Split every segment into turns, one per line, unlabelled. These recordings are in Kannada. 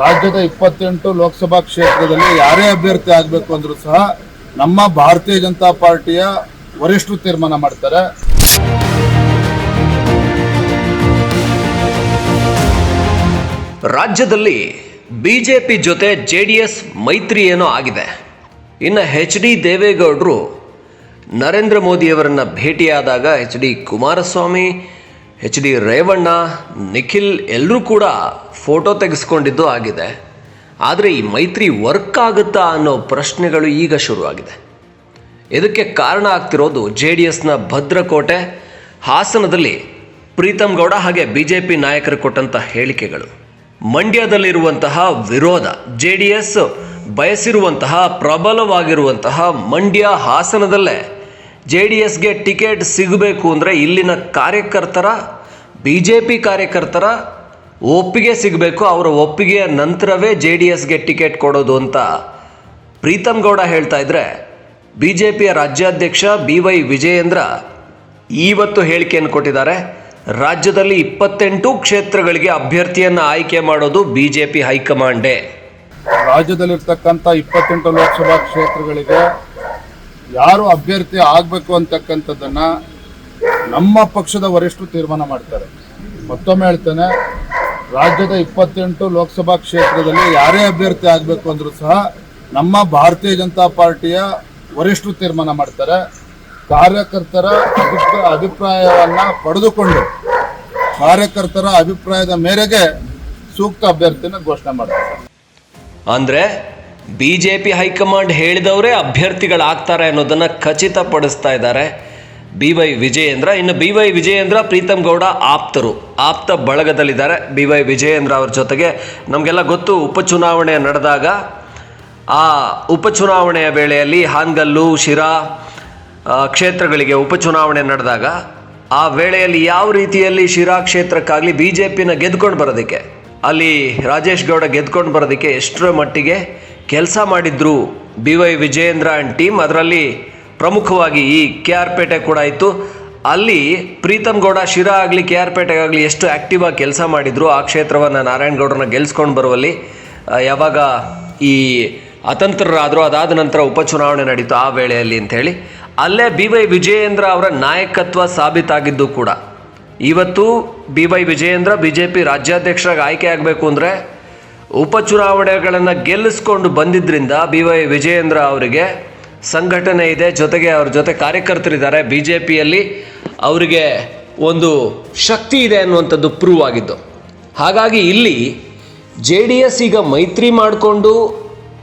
ರಾಜ್ಯದ ಇಪ್ಪತ್ತೆಂಟು ಲೋಕಸಭಾ ಕ್ಷೇತ್ರದಲ್ಲಿ ಯಾರೇ ಅಭ್ಯರ್ಥಿ ಆಗಬೇಕು ಅಂದರೂ ಸಹ ನಮ್ಮ ಭಾರತೀಯ ಜನತಾ ಪಾರ್ಟಿಯ ವರಿಷ್ಠರು ತೀರ್ಮಾನ ಮಾಡ್ತಾರೆ.
ರಾಜ್ಯದಲ್ಲಿ ಬಿಜೆಪಿ ಜೊತೆ ಜೆ ಡಿ ಎಸ್ ಮೈತ್ರಿ ಏನೋ ಆಗಿದೆ. ಇನ್ನು ಎಚ್ ಡಿ ದೇವೇಗೌಡರು ನರೇಂದ್ರ ಮೋದಿಯವರನ್ನು ಭೇಟಿಯಾದಾಗ H D Kumaraswamy, H D Revanna, Nikhil ಎಲ್ಲರೂ ಕೂಡ ಫೋಟೋ ತೆಗೆಸ್ಕೊಂಡಿದ್ದು ಆಗಿದೆ. ಆದರೆ ಈ ಮೈತ್ರಿ ವರ್ಕ್ ಆಗುತ್ತಾ ಅನ್ನೋ ಪ್ರಶ್ನೆಗಳು ಈಗ ಶುರುವಾಗಿದೆ. ಇದಕ್ಕೆ ಕಾರಣ ಆಗ್ತಿರೋದು ಜೆ ಡಿ ಎಸ್ನ ಭದ್ರಕೋಟೆ, ಹಾಸನದಲ್ಲಿ ಪ್ರೀತಮ್ ಗೌಡ ಹಾಗೆ ಬಿ ಜೆ ಪಿ ನಾಯಕರು ಕೊಟ್ಟಂಥ ಹೇಳಿಕೆಗಳು. ಮಂಡ್ಯದಲ್ಲಿರುವಂತಹ ವಿರೋಧ ಜೆ ಡಿ ಎಸ್ ಬಯಸಿರುವಂತಹ ಪ್ರಬಲವಾಗಿರುವಂತಹ ಮಂಡ್ಯ ಹಾಸನದಲ್ಲೇ ಜೆ ಡಿ ಎಸ್ಗೆ ಟಿಕೆಟ್ ಸಿಗಬೇಕು ಅಂದರೆ ಇಲ್ಲಿನ ಕಾರ್ಯಕರ್ತರ ಬಿ ಜೆ ಪಿ ಕಾರ್ಯಕರ್ತರ ಒಪ್ಪಿಗೆ ಸಿಗಬೇಕು, ಅವರ ಒಪ್ಪಿಗೆಯ ನಂತರವೇ ಜೆ ಡಿ ಎಸ್ಗೆ ಟಿಕೆಟ್ ಕೊಡೋದು ಅಂತ ಪ್ರೀತಮ್ ಗೌಡ ಹೇಳ್ತಾ ಇದ್ರೆ ಬಿ ಜೆ ಪಿಯ ರಾಜ್ಯಾಧ್ಯಕ್ಷ ಬಿ ವೈ ವಿಜಯೇಂದ್ರ ಇವತ್ತು ಹೇಳಿಕೆಯನ್ನು ಕೊಟ್ಟಿದ್ದಾರೆ. ರಾಜ್ಯದಲ್ಲಿ ಇಪ್ಪತ್ತೆಂಟು ಕ್ಷೇತ್ರಗಳಿಗೆ ಅಭ್ಯರ್ಥಿಯನ್ನು ಆಯ್ಕೆ ಮಾಡೋದು ಬಿ ಜೆ ಪಿ ಹೈಕಮಾಂಡೇ.
ರಾಜ್ಯದಲ್ಲಿರ್ತಕ್ಕಂಥ ಇಪ್ಪತ್ತೆಂಟು ಲೋಕಸಭಾ ಕ್ಷೇತ್ರಗಳಿಗೆ ಯಾರು ಅಭ್ಯರ್ಥಿ ಆಗಬೇಕು ಅಂತಕ್ಕಂಥದ್ದನ್ನು ನಮ್ಮ ಪಕ್ಷದ ವರಿಷ್ಠರು ತೀರ್ಮಾನ ಮಾಡ್ತಾರೆ. ಮತ್ತೊಮ್ಮೆ ಹೇಳ್ತೇನೆ ರಾಜ್ಯದ ಇಪ್ಪತ್ತೆಂಟು ಲೋಕಸಭಾ ಕ್ಷೇತ್ರದಲ್ಲಿ ಯಾರೇ ಅಭ್ಯರ್ಥಿ ಆಗಬೇಕು ಅಂದರೂ ಸಹ ನಮ್ಮ ಭಾರತೀಯ ಜನತಾ ಪಾರ್ಟಿಯ ವರಿಷ್ಠರು ತೀರ್ಮಾನ ಮಾಡ್ತಾರೆ. ಕಾರ್ಯಕರ್ತರ ಅಭಿಪ್ರಾಯವನ್ನು ಪಡೆದುಕೊಂಡು ಕಾರ್ಯಕರ್ತರ ಅಭಿಪ್ರಾಯದ ಮೇರೆಗೆ ಸೂಕ್ತ ಅಭ್ಯರ್ಥಿನ ಘೋಷಣೆ ಮಾಡ್ತಾರೆ.
ಅಂದರೆ B J P high command ಹೇಳಿದವರೇ ಅಭ್ಯರ್ಥಿಗಳಾಗ್ತಾರೆ ಅನ್ನೋದನ್ನ ಖಚಿತಪಡಿಸ್ತಾ ಇದ್ದಾರೆ. B Y Vijayendra. ಇನ್ನು ಬಿ ವೈ ವಿಜಯೇಂದ್ರ ಪ್ರೀತಮ್ ಗೌಡ ಆಪ್ತರು. ಆಪ್ತ ಬಳಗದಲ್ಲಿದ್ದಾರೆ ಬಿ ವೈ ವಿಜಯೇಂದ್ರ ಅವ್ರ ಜೊತೆಗೆ. ನಮಗೆಲ್ಲ ಗೊತ್ತು, ಉಪಚುನಾವಣೆ ನಡೆದಾಗ, ಆ ಉಪಚುನಾವಣೆಯ ವೇಳೆಯಲ್ಲಿ ಹಾನ್ಗಲ್ಲು, ಶಿರಾ ಕ್ಷೇತ್ರಗಳಿಗೆ ಉಪಚುನಾವಣೆ ನಡೆದಾಗ, ಆ ವೇಳೆಯಲ್ಲಿ ಯಾವ ರೀತಿಯಲ್ಲಿ ಶಿರಾ ಕ್ಷೇತ್ರಕ್ಕಾಗಲಿ ಬಿ ಜೆ ಪಿನ ಗೆದ್ಕೊಂಡು ಬರೋದಕ್ಕೆ, ಅಲ್ಲಿ ರಾಜೇಶ್ ಗೌಡ ಗೆದ್ಕೊಂಡು ಬರೋದಕ್ಕೆ ಎಷ್ಟರ ಮಟ್ಟಿಗೆ ಕೆಲಸ ಮಾಡಿದ್ರು B Y Vijayendra and team. ಅದರಲ್ಲಿ ಪ್ರಮುಖವಾಗಿ ಈ ಕೆ ಆರ್ ಪೇಟೆ ಕೂಡ ಇತ್ತು. ಅಲ್ಲಿ ಪ್ರೀತಮ್ ಗೌಡ ಶಿರಾ ಆಗಲಿ, ಕೆ ಆರ್ ಪೇಟೆಗಾಗಲಿ ಎಷ್ಟು ಆ್ಯಕ್ಟಿವ್ ಆಗಿ ಕೆಲಸ ಮಾಡಿದ್ರು, ಆ ಕ್ಷೇತ್ರವನ್ನು ನಾರಾಯಣ ಗೌಡರನ್ನ ಗೆಲ್ಸ್ಕೊಂಡು ಬರುವಲ್ಲಿ ಯಾವಾಗ ಈ ಅತಂತ್ರರಾದರೂ ಅದಾದ ನಂತರ ಉಪಚುನಾವಣೆ ನಡೀತು ಆ ವೇಳೆಯಲ್ಲಿ ಅಂಥೇಳಿ. ಅಲ್ಲೇ ಬಿ ವೈ ವಿಜಯೇಂದ್ರ ಅವರ ನಾಯಕತ್ವ ಸಾಬೀತಾಗಿದ್ದು ಕೂಡ. ಇವತ್ತು B Y Vijayendra B J P ರಾಜ್ಯಾಧ್ಯಕ್ಷರಾಗಿ ಆಯ್ಕೆ ಆಗಬೇಕು ಅಂದರೆ ಉಪಚುನಾವಣೆಗಳನ್ನು ಗೆಲ್ಲಿಸ್ಕೊಂಡು ಬಂದಿದ್ದರಿಂದ ಬಿ ವೈ ವಿಜಯೇಂದ್ರ ಅವರಿಗೆ ಸಂಘಟನೆ ಇದೆ. ಜೊತೆಗೆ ಅವ್ರ ಜೊತೆ ಕಾರ್ಯಕರ್ತರಿದ್ದಾರೆ. ಬಿ ಜೆ ಪಿಯಲ್ಲಿ ಅವರಿಗೆ ಒಂದು ಶಕ್ತಿ ಇದೆ ಅನ್ನುವಂಥದ್ದು ಪ್ರೂವ್ ಆಗಿದ್ದು. ಹಾಗಾಗಿ ಇಲ್ಲಿ ಜೆ ಡಿ ಎಸ್ ಈಗ ಮೈತ್ರಿ ಮಾಡಿಕೊಂಡು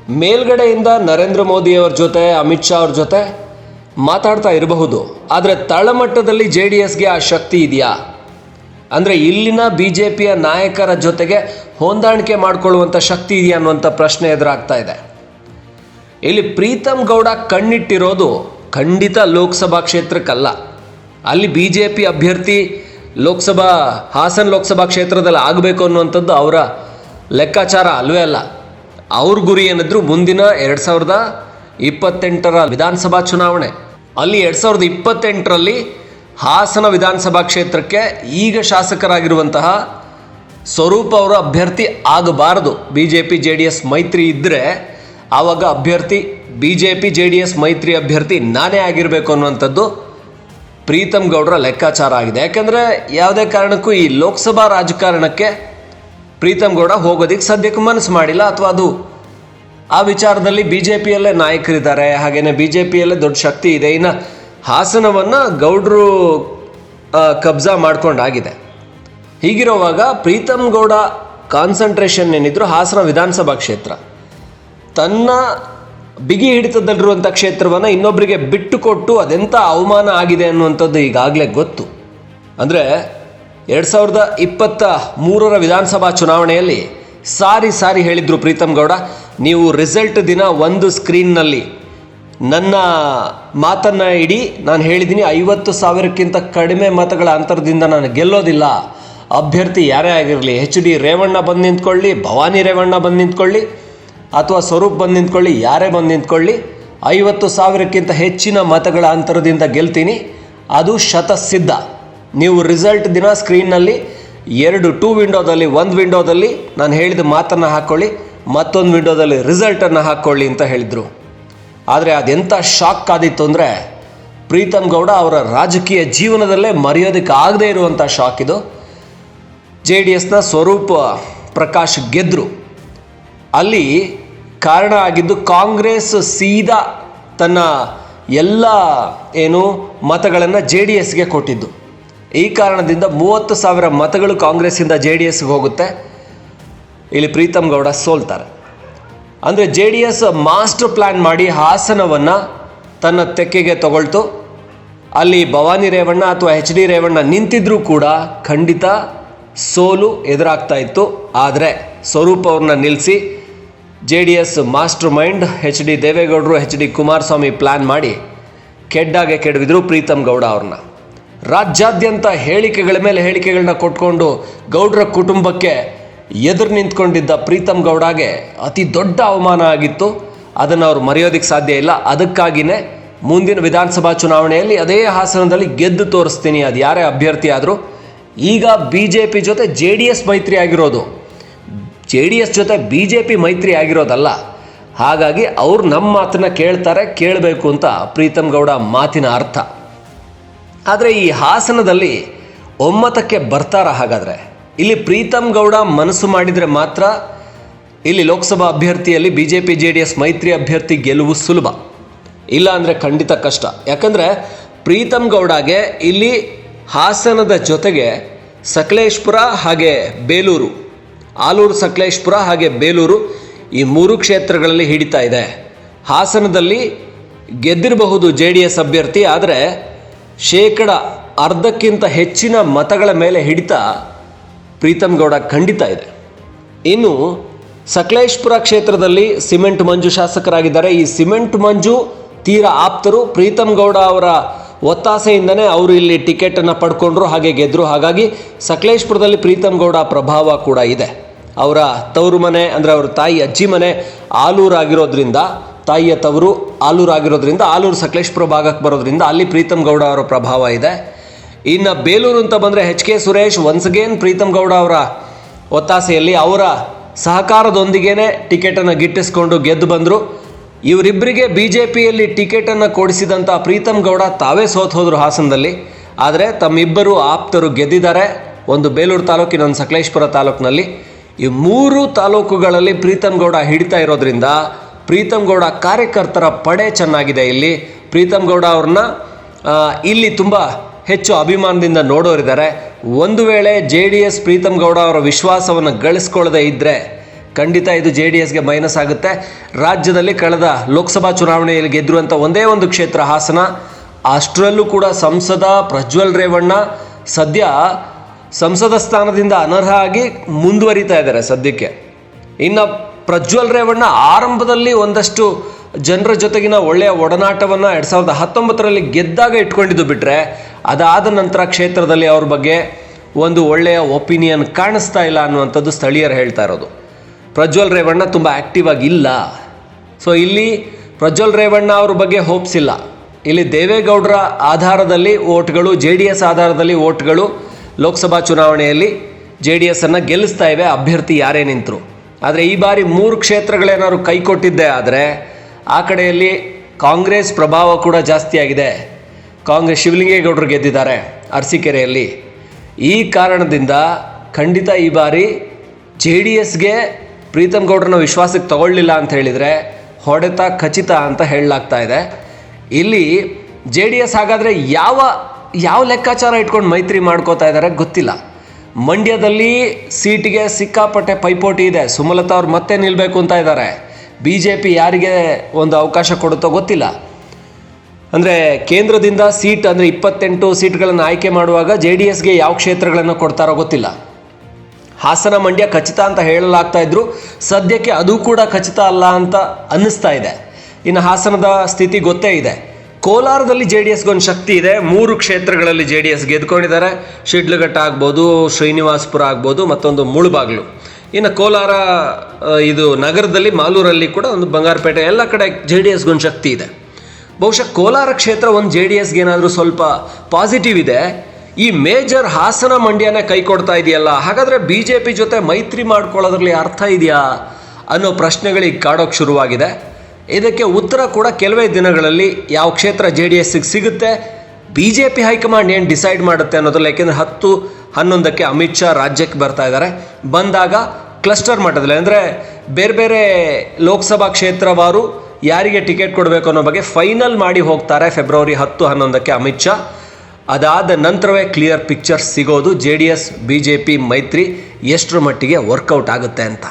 ಮೇಲ್ಗಡೆಯಿಂದ ನರೇಂದ್ರ ಮೋದಿಯವ್ರ ಜೊತೆ, ಅಮಿತ್ ಶಾ ಅವ್ರ ಜೊತೆ ಮಾತಾಡ್ತಾ ಇರಬಹುದು. ಆದರೆ ತಳಮಟ್ಟದಲ್ಲಿ ಜೆ ಡಿ ಎಸ್ಗೆ ಆ ಶಕ್ತಿ ಇದೆಯಾ? ಅಂದರೆ ಇಲ್ಲಿನ ಬಿ ಜೆ ಪಿಯ ನಾಯಕರ ಜೊತೆಗೆ ಹೊಂದಾಣಿಕೆ ಮಾಡಿಕೊಳ್ಳುವಂಥ ಶಕ್ತಿ ಇದೆಯಾ ಅನ್ನುವಂಥ ಪ್ರಶ್ನೆ ಎದುರಾಗ್ತಾ ಇದೆ. ಇಲ್ಲಿ ಪ್ರೀತಮ್ ಗೌಡ ಕಣ್ಣಿಟ್ಟಿರೋದು ಖಂಡಿತ ಲೋಕಸಭಾ ಕ್ಷೇತ್ರಕ್ಕಲ್ಲ. ಅಲ್ಲಿ ಬಿ ಜೆ ಪಿ ಅಭ್ಯರ್ಥಿ ಲೋಕಸಭಾ, ಹಾಸನ ಲೋಕಸಭಾ ಕ್ಷೇತ್ರದಲ್ಲಿ ಆಗಬೇಕು ಅನ್ನುವಂಥದ್ದು ಅವರ ಲೆಕ್ಕಾಚಾರ ಅಲ್ವೇ ಅಲ್ಲ. ಅವ್ರ ಗುರಿ ಏನಿದ್ರು ಮುಂದಿನ ಎರಡು ಸಾವಿರದ ಇಪ್ಪತ್ತೆಂಟರ ವಿಧಾನಸಭಾ ಚುನಾವಣೆ. ಅಲ್ಲಿ ಎರಡು ಸಾವಿರದ ಇಪ್ಪತ್ತೆಂಟರಲ್ಲಿ ಹಾಸನ ವಿಧಾನಸಭಾ ಕ್ಷೇತ್ರಕ್ಕೆ ಈಗ ಶಾಸಕರಾಗಿರುವಂತಹ ಸ್ವರೂಪ್ ಅವರ ಅಭ್ಯರ್ಥಿ ಆಗಬಾರದು. B J P J D S ಮೈತ್ರಿ ಇದ್ದರೆ ಆವಾಗ ಅಭ್ಯರ್ಥಿ B J P J D S ಮೈತ್ರಿ ಅಭ್ಯರ್ಥಿ ನಾನೇ ಆಗಿರಬೇಕು ಅನ್ನುವಂಥದ್ದು ಪ್ರೀತಮ್ ಗೌಡರ ಲೆಕ್ಕಾಚಾರ ಆಗಿದೆ. ಯಾಕಂದರೆ ಯಾವುದೇ ಕಾರಣಕ್ಕೂ ಈ ಲೋಕಸಭಾ ರಾಜಕಾರಣಕ್ಕೆ ಪ್ರೀತಮ್ ಗೌಡ ಹೋಗೋದಕ್ಕೆ ಸದ್ಯಕ್ಕೆ ಮನಸ್ಸು ಮಾಡಿಲ್ಲ. ಅಥವಾ ಅದು ಆ ವಿಚಾರದಲ್ಲಿ ಬಿ ಜೆ ಪಿಯಲ್ಲೇ ನಾಯಕರಿದ್ದಾರೆ ಹಾಗೆಯೇ ಬಿ ಜೆ ಪಿಯಲ್ಲೇ ದೊಡ್ಡ ಶಕ್ತಿ ಇದೆ. ಇನ್ನು ಹಾಸನವನ್ನು ಗೌಡರು ಕಬ್ಜಾ ಮಾಡ್ಕೊಂಡಾಗಿದೆ. ಹೀಗಿರುವಾಗ ಪ್ರೀತಮ್ ಗೌಡ ಕಾನ್ಸಂಟ್ರೇಷನ್ ಏನಿದ್ರು ಹಾಸನ ವಿಧಾನಸಭಾ ಕ್ಷೇತ್ರ. ತನ್ನ ಬಿಗಿ ಹಿಡಿತದಲ್ಲಿರುವಂಥ ಕ್ಷೇತ್ರವನ್ನು ಇನ್ನೊಬ್ಬರಿಗೆ ಬಿಟ್ಟುಕೊಟ್ಟು ಅದೆಂಥ ಅವಮಾನ ಆಗಿದೆ ಅನ್ನುವಂಥದ್ದು ಈಗಾಗಲೇ ಗೊತ್ತು. ಅಂದರೆ ಎರಡು ಸಾವಿರದ ಇಪ್ಪತ್ತ ಮೂರರ ವಿಧಾನಸಭಾ ಚುನಾವಣೆಯಲ್ಲಿ ಸಾರಿ ಸಾರಿ ಹೇಳಿದರು ಪ್ರೀತಮ್ ಗೌಡ, ನೀವು ರಿಸಲ್ಟ್ ದಿನ ಒಂದು ಸ್ಕ್ರೀನ್ನಲ್ಲಿ ನನ್ನ ಮಾತನ್ನು ಇಡಿ, ನಾನು ಹೇಳಿದ್ದೀನಿ ಐವತ್ತು ಸಾವಿರಕ್ಕಿಂತ ಕಡಿಮೆ ಮತಗಳ ಅಂತರದಿಂದ ನಾನು ಗೆಲ್ಲೋದಿಲ್ಲ. ಅಭ್ಯರ್ಥಿ ಯಾರೇ ಆಗಿರಲಿ ಎಚ್ ಡಿ ರೇವಣ್ಣ ಬಂದು ನಿಂತ್ಕೊಳ್ಳಿ, ಭವಾನಿ ರೇವಣ್ಣ ಬಂದು ನಿಂತ್ಕೊಳ್ಳಿ ಅಥವಾ ಸ್ವರೂಪ್ ಬಂದು ನಿಂತ್ಕೊಳ್ಳಿ, ಯಾರೇ ಬಂದು ನಿಂತ್ಕೊಳ್ಳಿ, ಐವತ್ತು ಸಾವಿರಕ್ಕಿಂತ ಹೆಚ್ಚಿನ ಮತಗಳ ಅಂತರದಿಂದ ಗೆಲ್ತೀನಿ. ಅದು ಶತಸಿದ್ಧ. ನೀವು ರಿಸಲ್ಟ್ ದಿನ ಸ್ಕ್ರೀನ್ನಲ್ಲಿ, ಎರಡು ಟೂ ವಿಂಡೋದಲ್ಲಿ, ಒಂದು ವಿಂಡೋದಲ್ಲಿ ನಾನು ಹೇಳಿದ ಮಾತನ್ನು ಹಾಕ್ಕೊಳ್ಳಿ ಮತ್ತೊಂದು ವಿಂಡೋದಲ್ಲಿ ರಿಸಲ್ಟನ್ನು ಹಾಕ್ಕೊಳ್ಳಿ ಅಂತ ಹೇಳಿದರು. ಆದರೆ ಅದೆಂಥ ಶಾಕ್ ಆದಿತ್ತು ಅಂದರೆ ಪ್ರೀತಮ್ ಗೌಡ ಅವರ ರಾಜಕೀಯ ಜೀವನದಲ್ಲೇ ಮರೆಯೋದಕ್ಕೆ ಆಗದೇ ಇರುವಂಥ ಶಾಕ್ ಇದು. ಜೆ ಡಿ ಎಸ್ನ ಸ್ವರೂಪ ಪ್ರಕಾಶ್ ಗೆದ್ದರು ಅಲ್ಲಿ ಕಾರಣ ಆಗಿದ್ದು ಕಾಂಗ್ರೆಸ್ ಸೀದಾ ತನ್ನ ಎಲ್ಲ ಏನು ಮತಗಳನ್ನು ಜೆ ಡಿ ಎಸ್ಗೆ ಕೊಟ್ಟಿದ್ದು. ಈ ಕಾರಣದಿಂದ ಮೂವತ್ತು ಸಾವಿರ ಮತಗಳು ಕಾಂಗ್ರೆಸ್ಸಿಂದ ಜೆ ಡಿ ಎಸ್ಗೆ ಹೋಗುತ್ತೆ. ಇಲ್ಲಿ ಪ್ರೀತಮ್ ಗೌಡ ಸೋಲ್ತಾರೆ. ಅಂದರೆ J D S master plan ಮಾಡಿ ಹಾಸನವನ್ನು ತನ್ನ ತೆಕ್ಕೆಗೆ ತಗೊಳ್ತು. ಅಲ್ಲಿ ಭವಾನಿ ರೇವಣ್ಣ ಅಥವಾ ಎಚ್ ಡಿ ರೇವಣ್ಣ ನಿಂತಿದ್ರೂ ಕೂಡ ಖಂಡಿತ ಸೋಲು ಎದುರಾಗ್ತಾ ಇತ್ತು. ಆದರೆ ಸ್ವರೂಪ ಅವ್ರನ್ನ ನಿಲ್ಲಿಸಿ J D S master mind H D ದೇವೇಗೌಡರು, ಎಚ್ ಡಿ ಕುಮಾರಸ್ವಾಮಿ ಪ್ಲ್ಯಾನ್ ಮಾಡಿ ಕೆಡ್ಡಾಗೆ ಕೆಡವಿದ್ರು ಪ್ರೀತಮ್ ಗೌಡ ಅವ್ರನ್ನ. ರಾಜ್ಯಾದ್ಯಂತ ಹೇಳಿಕೆಗಳ ಮೇಲೆ ಹೇಳಿಕೆಗಳನ್ನ ಕೊಟ್ಕೊಂಡು ಗೌಡರ ಕುಟುಂಬಕ್ಕೆ ಎದುರು ನಿಂತ್ಕೊಂಡಿದ್ದ ಪ್ರೀತಮ್ ಗೌಡಗೆ ಅತಿ ದೊಡ್ಡ ಅವಮಾನ ಆಗಿತ್ತು. ಅದನ್ನು ಅವ್ರು ಮರೆಯೋದಕ್ಕೆ ಸಾಧ್ಯ ಇಲ್ಲ. ಅದಕ್ಕಾಗಿಯೇ ಮುಂದಿನ ವಿಧಾನಸಭಾ ಚುನಾವಣೆಯಲ್ಲಿ ಅದೇ ಹಾಸನದಲ್ಲಿ ಗೆದ್ದು ತೋರಿಸ್ತೀನಿ. ಅದು ಯಾರೇ ಅಭ್ಯರ್ಥಿ ಆದರೂ ಈಗ ಬಿ ಜೆ ಪಿ ಜೊತೆ ಜೆ ಡಿ ಎಸ್ ಮೈತ್ರಿ ಆಗಿರೋದು ಜೆ ಡಿ ಎಸ್ ಜೊತೆ ಬಿ ಜೆ ಪಿ ಮೈತ್ರಿ ಆಗಿರೋದಲ್ಲ, ಹಾಗಾಗಿ ಅವ್ರು ನಮ್ಮ ಮಾತನ್ನ ಕೇಳ್ತಾರೆ, ಕೇಳಬೇಕು ಅಂತ ಪ್ರೀತಮ್ ಗೌಡ ಮಾತಿನ ಅರ್ಥ. ಆದರೆ ಈ ಹಾಸನದಲ್ಲಿ ಒಮ್ಮತಕ್ಕೆ ಬರ್ತಾರ ಹಾಗಾದರೆ? ಇಲ್ಲಿ ಪ್ರೀತಮ್ ಗೌಡ ಮನಸ್ಸು ಮಾಡಿದರೆ ಮಾತ್ರ ಇಲ್ಲಿ Lok Sabha ಅಭ್ಯರ್ಥಿಯಲ್ಲಿ B J P J D S ಮೈತ್ರಿ ಅಭ್ಯರ್ಥಿ ಗೆಲುವು ಸುಲಭ. ಇಲ್ಲ ಅಂದರೆ ಖಂಡಿತ ಕಷ್ಟ. ಯಾಕಂದರೆ ಪ್ರೀತಮ್ ಗೌಡಗೆ ಇಲ್ಲಿ ಹಾಸನದ ಜೊತೆಗೆ ಸಕಲೇಶ್ಪುರ ಹಾಗೆ ಬೇಲೂರು ಆಲೂರು ಸಕಲೇಶ್ಪುರ ಹಾಗೆ ಬೇಲೂರು ಈ ಮೂರು ಕ್ಷೇತ್ರಗಳಲ್ಲಿ ಹಿಡಿತಾ ಇದೆ. ಹಾಸನದಲ್ಲಿ ಗೆದ್ದಿರಬಹುದು ಜೆ ಡಿ ಎಸ್ ಅಭ್ಯರ್ಥಿ, ಆದರೆ ಶೇಕಡ ಅರ್ಧಕ್ಕಿಂತ ಹೆಚ್ಚಿನ ಮತಗಳ ಮೇಲೆ ಹಿಡಿತ ಪ್ರೀತಮ್ ಗೌಡ ಖಂಡಿತ ಇದೆ. ಇನ್ನು ಸಕಲೇಶ್ಪುರ ಕ್ಷೇತ್ರದಲ್ಲಿ ಸಿಮೆಂಟ್ ಮಂಜು ಶಾಸಕರಾಗಿದ್ದಾರೆ. ಈ ಸಿಮೆಂಟ್ ಮಂಜು ತೀರ ಆಪ್ತರು. ಪ್ರೀತಮ್ ಗೌಡ ಅವರ ಒತ್ತಾಸೆಯಿಂದನೇ ಅವರು ಇಲ್ಲಿ ಟಿಕೆಟನ್ನು ಪಡ್ಕೊಂಡ್ರು, ಹಾಗೆ ಗೆದ್ದರು ಹಾಗಾಗಿ ಸಕಲೇಶ್ಪುರದಲ್ಲಿ ಪ್ರೀತಮ್ ಗೌಡ ಪ್ರಭಾವ ಕೂಡ ಇದೆ. ಅವರ ತವರು ಮನೆ, ಅಂದರೆ ಅವ್ರ ತಾಯಿ ಅಜ್ಜಿ ಮನೆ ಆಲೂರಾಗಿರೋದ್ರಿಂದ, ತಾಯಿಯ ತವರು ಆಲೂರಾಗಿರೋದ್ರಿಂದ, ಆಲೂರು ಸಕಲೇಶ್ಪುರ ಭಾಗಕ್ಕೆ ಬರೋದ್ರಿಂದ ಅಲ್ಲಿ ಪ್ರೀತಮ್ ಗೌಡ ಅವರ ಪ್ರಭಾವ ಇದೆ. ಇನ್ನು ಬೇಲೂರು ಅಂತ ಬಂದರೆ H K Suresh once again Preetham Gowda ಅವರ ಒತ್ತಾಸೆಯಲ್ಲಿ ಅವರ ಸಹಕಾರದೊಂದಿಗೇನೆ ಟಿಕೆಟನ್ನು ಗಿಟ್ಟಿಸ್ಕೊಂಡು ಗೆದ್ದು ಬಂದರು. ಇವರಿಬ್ಬರಿಗೆ ಬಿ ಜೆ ಪಿಯಲ್ಲಿ ಟಿಕೆಟನ್ನು ಕೊಡಿಸಿದಂಥ ಪ್ರೀತಮ್ ಗೌಡ ತಾವೇ ಸೋತ್ ಹೋದರು ಹಾಸನದಲ್ಲಿ. ಆದರೆ ತಮ್ಮಿಬ್ಬರು ಆಪ್ತರು ಗೆದ್ದಿದ್ದಾರೆ. ಒಂದು ಬೇಲೂರು ತಾಲೂಕಿನ ಒಂದು ಸಕಲೇಶ್ಪುರ ತಾಲೂಕಿನಲ್ಲಿ. ಈ ಮೂರು ತಾಲೂಕುಗಳಲ್ಲಿ ಪ್ರೀತಮ್ ಗೌಡ ಹಿಡಿತಾ ಇರೋದ್ರಿಂದ ಪ್ರೀತಮ್ ಗೌಡ ಕಾರ್ಯಕರ್ತರ ಪಡೆ ಚೆನ್ನಾಗಿದೆ ಇಲ್ಲಿ. ಪ್ರೀತಮ್ ಗೌಡ ಅವ್ರನ್ನ ಇಲ್ಲಿ ತುಂಬ ಹೆಚ್ಚು ಅಭಿಮಾನದಿಂದ ನೋಡೋರಿದ್ದಾರೆ. ಒಂದು ವೇಳೆ J D S Preetham Gowda ಅವರ ವಿಶ್ವಾಸವನ್ನು ಗಳಿಸ್ಕೊಳ್ಳದೆ ಇದ್ದರೆ ಖಂಡಿತ ಇದು ಜೆ ಡಿ ಎಸ್ಗೆ ಮೈನಸ್ ಆಗುತ್ತೆ. ರಾಜ್ಯದಲ್ಲಿ ಕಳೆದ ಲೋಕಸಭಾ ಚುನಾವಣೆಯಲ್ಲಿ ಗೆದ್ದಿರುವಂಥ ಒಂದೇ ಒಂದು ಕ್ಷೇತ್ರ ಹಾಸನ. ಅಷ್ಟರಲ್ಲೂ ಕೂಡ ಸಂಸದ ಪ್ರಜ್ವಲ್ ರೇವಣ್ಣ ಸದ್ಯ ಸಂಸದ ಸ್ಥಾನದಿಂದ ಅನರ್ಹ ಆಗಿ ಮುಂದುವರಿತಾ ಇದ್ದಾರೆ ಸದ್ಯಕ್ಕೆ. ಇನ್ನು ಪ್ರಜ್ವಲ್ ರೇವಣ್ಣ ಆರಂಭದಲ್ಲಿ ಒಂದಷ್ಟು ಜನರ ಜೊತೆಗಿನ ಒಳ್ಳೆಯ ಒಡನಾಟವನ್ನು ಎರಡು ಸಾವಿರದ ಹತ್ತೊಂಬತ್ತರಲ್ಲಿ ಗೆದ್ದಾಗ ಇಟ್ಕೊಂಡಿದ್ದು ಬಿಟ್ಟರೆ ಅದಾದ ನಂತರ ಕ್ಷೇತ್ರದಲ್ಲಿ ಅವ್ರ ಬಗ್ಗೆ ಒಂದು ಒಳ್ಳೆಯ ಒಪಿನಿಯನ್ ಕಾಣಿಸ್ತಾ ಇಲ್ಲ ಅನ್ನುವಂಥದ್ದು ಸ್ಥಳೀಯರು ಹೇಳ್ತಾ ಇರೋದು. ಪ್ರಜ್ವಲ್ ರೇವಣ್ಣ ತುಂಬ ಆ್ಯಕ್ಟಿವ್ ಆಗಿಲ್ಲ ಸೊ ಇಲ್ಲಿ ಪ್ರಜ್ವಲ್ ರೇವಣ್ಣ ಅವ್ರ ಬಗ್ಗೆ ಹೋಪ್ಸ್ ಇಲ್ಲ. ಇಲ್ಲಿ ದೇವೇಗೌಡರ ಆಧಾರದಲ್ಲಿ ಓಟ್ಗಳು ಜೆ ಡಿ ಎಸ್ ಆಧಾರದಲ್ಲಿ ಓಟ್ಗಳು ಲೋಕಸಭಾ ಚುನಾವಣೆಯಲ್ಲಿ ಜೆ ಡಿ ಎಸ್ಸನ್ನು ಗೆಲ್ಲಿಸ್ತಾ ಇವೆ, ಅಭ್ಯರ್ಥಿ ಯಾರೇ ನಿಂತರು. ಆದರೆ ಈ ಬಾರಿ ಮೂರು ಕ್ಷೇತ್ರಗಳೇನಾದ್ರು ಕೈ ಕೊಟ್ಟಿದ್ದೆ ಆದರೆ ಆ ಕಡೆಯಲ್ಲಿ ಕಾಂಗ್ರೆಸ್ ಪ್ರಭಾವ ಕೂಡ ಜಾಸ್ತಿ ಆಗಿದೆ. ಕಾಂಗ್ರೆಸ್ ಶಿವಲಿಂಗೇಗೌಡರು ಗೆದ್ದಿದ್ದಾರೆ ಅರಸೀಕೆರೆಯಲ್ಲಿ. ಈ ಕಾರಣದಿಂದ ಖಂಡಿತ ಈ ಬಾರಿ ಜೆ ಡಿ ಎಸ್ಗೆ ಪ್ರೀತಮ್ ಗೌಡ್ರನ್ನ ವಿಶ್ವಾಸಕ್ಕೆ ತಗೊಳ್ಳಿಲ್ಲ ಅಂತ ಹೇಳಿದರೆ ಹೊಡೆತ ಖಚಿತ ಅಂತ ಹೇಳಲಾಗ್ತಾ ಇದೆ. ಇಲ್ಲಿ ಜೆ ಡಿ ಎಸ್ ಹಾಗಾದರೆ ಯಾವ ಯಾವ ಲೆಕ್ಕಾಚಾರ ಇಟ್ಕೊಂಡು ಮೈತ್ರಿ ಮಾಡ್ಕೋತಾ ಇದ್ದಾರೆ ಗೊತ್ತಿಲ್ಲ. ಮಂಡ್ಯದಲ್ಲಿ ಸೀಟಿಗೆ ಸಿಕ್ಕಾಪಟ್ಟೆ ಪೈಪೋಟಿ ಇದೆ. ಸುಮಲತಾ ಅವ್ರು ಮತ್ತೆ ನಿಲ್ಲಬೇಕು ಅಂತ ಇದ್ದಾರೆ ಬಿ ಜೆ ಪಿ ಯಾರಿಗೆ ಒಂದು ಅವಕಾಶ ಕೊಡುತ್ತೋ ಗೊತ್ತಿಲ್ಲ. ಅಂದರೆ ಕೇಂದ್ರದಿಂದ ಸೀಟ್ ಅಂದರೆ ಇಪ್ಪತ್ತೆಂಟು ಸೀಟ್ಗಳನ್ನು ಆಯ್ಕೆ ಮಾಡುವಾಗ ಜೆ ಡಿ ಎಸ್ಗೆ ಯಾವ ಕ್ಷೇತ್ರಗಳನ್ನು ಕೊಡ್ತಾರೋ ಗೊತ್ತಿಲ್ಲ. ಹಾಸನ, ಮಂಡ್ಯ ಖಚಿತ ಅಂತ ಹೇಳಲಾಗ್ತಾ ಇದ್ರು. ಸದ್ಯಕ್ಕೆ ಅದು ಕೂಡ ಖಚಿತ ಅಲ್ಲ ಅಂತ ಅನ್ನಿಸ್ತಾ ಇದೆ. ಇನ್ನು ಹಾಸನದ ಸ್ಥಿತಿ ಗೊತ್ತೇ ಇದೆ. ಕೋಲಾರದಲ್ಲಿ ಜೆ ಡಿ ಎಸ್ಗೊಂದು ಶಕ್ತಿ ಇದೆ. ಮೂರು ಕ್ಷೇತ್ರಗಳಲ್ಲಿ ಜೆ ಡಿ ಎಸ್ ಗೆದ್ಕೊಂಡಿದ್ದಾರೆ. ಶಿಡ್ಲಘಟ್ಟ ಆಗ್ಬೋದು, ಶ್ರೀನಿವಾಸ್ಪುರ ಆಗ್ಬೋದು, ಮತ್ತೊಂದು ಮುಳುಬಾಗ್ಲು. ಇನ್ನು ಕೋಲಾರ ಇದು ನಗರದಲ್ಲಿ ಮಾಲೂರಲ್ಲಿ ಕೂಡ ಒಂದು ಬಂಗಾರಪೇಟೆ. ಎಲ್ಲ ಕಡೆ ಜೆ ಡಿ ಎಸ್ಗೊಂದು ಶಕ್ತಿ ಇದೆ. ಬಹುಶಃ ಕೋಲಾರ ಕ್ಷೇತ್ರ ಒಂದು ಜೆ ಡಿ ಎಸ್ಗೆ ಏನಾದರೂ ಸ್ವಲ್ಪ ಪಾಸಿಟಿವ್ ಇದೆ. ಈ ಮೇಜರ್ ಹಾಸನ ಮಂಡ್ಯನೇ ಕೈ ಕೊಡ್ತಾ ಇದೆಯಲ್ಲ. ಹಾಗಾದರೆ ಬಿ ಜೆ ಪಿ ಜೊತೆ ಮೈತ್ರಿ ಮಾಡ್ಕೊಳ್ಳೋದ್ರಲ್ಲಿ ಅರ್ಥ ಇದೆಯಾ ಅನ್ನೋ ಪ್ರಶ್ನೆಗಳಿಗೆ ಕಾಡೋಕ್ಕೆ ಶುರುವಾಗಿದೆ. ಇದಕ್ಕೆ ಉತ್ತರ ಕೂಡ ಕೆಲವೇ ದಿನಗಳಲ್ಲಿ ಯಾವ ಕ್ಷೇತ್ರ ಜೆ ಡಿ ಎಸ್ಸಿಗೆ ಸಿಗುತ್ತೆ. B J P high command ಏನು ಡಿಸೈಡ್ ಮಾಡುತ್ತೆ ಅನ್ನೋದ್ರಲ್ಲಿ ಯಾಕೆಂದರೆ ಹತ್ತು ಹನ್ನೊಂದಕ್ಕೆ ಅಮಿತ್ ಶಾ ರಾಜ್ಯಕ್ಕೆ ಬರ್ತಾ ಇದ್ದಾರೆ. ಬಂದಾಗ ಕ್ಲಸ್ಟರ್ ಮಟ್ಟದಲ್ಲಿ, ಅಂದರೆ ಬೇರೆ ಬೇರೆ ಲೋಕಸಭಾ ಕ್ಷೇತ್ರವಾರು ಯಾರಿಗೆ ಟಿಕೆಟ್ ಕೊಡಬೇಕು ಅನ್ನೋ ಬಗ್ಗೆ ಫೈನಲ್ ಮಾಡಿ ಹೋಗ್ತಾರೆ ಫೆಬ್ರವರಿ ಹತ್ತು ಹನ್ನೊಂದಕ್ಕೆ ಅಮಿತ್ ಶಾ. ಅದಾದ ನಂತರವೇ ಕ್ಲಿಯರ್ ಪಿಕ್ಚರ್ಸ್ ಸಿಗೋದು. J D S B J P ಮೈತ್ರಿ ಎಷ್ಟರ ಮಟ್ಟಿಗೆ ವರ್ಕೌಟ್ ಆಗುತ್ತೆ ಅಂತ.